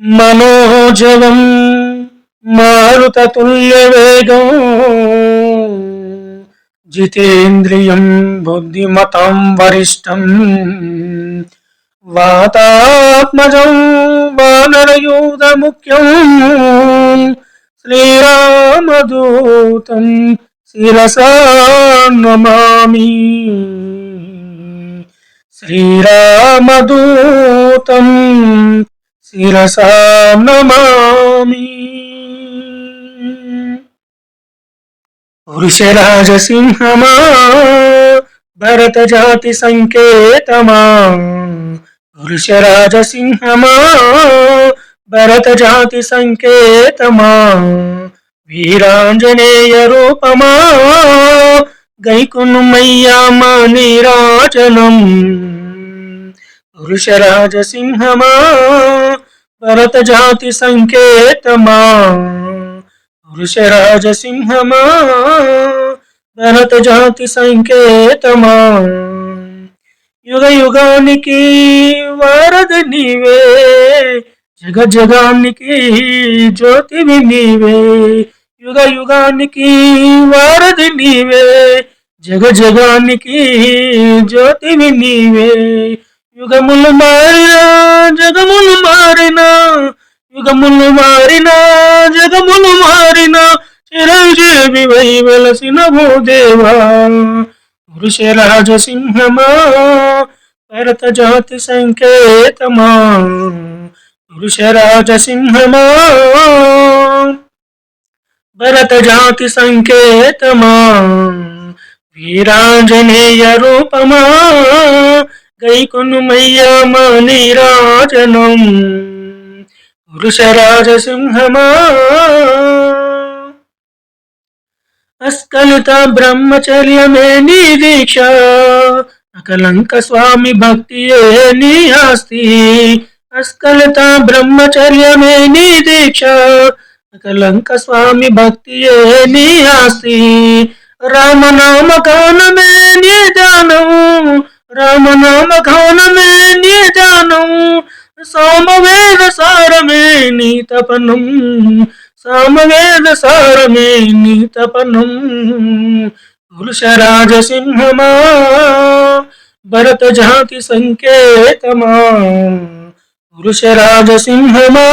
మనోజవం మారుతతుల్యవేగం జితేంద్రియం బుద్ధిమతం వరిష్టం. వాతాత్మజం వానరయూధముఖ్యం. శ్రీరామదూతం శిరసా నమామి శ్రీరామదూతం శిరసాం నమామి. వృషరాజసింహమా భరత జాతి సంకేతమా. వృషరాజసింహమా భరత జాతి సంకేతమా. వీరాంజనేయ రూపమా గైకునుమయ్యామ నీరాజనం. వృషరాజసింహమా భరత జాతి సంకేతమా వృషరాజసింహమా భరత జాతి సంకేతమా యుగ యుగానికి వారధ నీవే జగ జగానికి జ్యోతివి నీవే యుగ యుగానికి వారధి నీవే జగ జగానికి జ్యోతివి నీవే యుగములు మారినా జగములు మారినా యుగములు మారినా జగములు మారినా చిరంజీవి వై వెలసిన భూదేవా వృషరాజసింహమా భరత జాతి సంకేతమా. వృషరాజసింహమా భరత జాతి సంకేతమా. వీరాంజనేయ రూపమా గైకొనుమయ్యామ నీరాజనం వృషరాజసింహమా అస్కలిత బ్రహ్మచర్యమే నీ దీక్ష. అకలంక స్వామి భక్తియే నీ ఆస్తి. అస్కలిత బ్రహ్మచర్యమే నీ దీక్ష. అకలంక స్వామి భక్తియే నీ ఆస్తి. రామనామ గానమే నీ దానం. రామనామ గానమే నీ దానం సామవేద సారమే నీ తపనం సామవేద సారమే నీ తపనం పురుషరాజసింహమా భరత జాతి సంకేతమా పురుషరాజసింహమా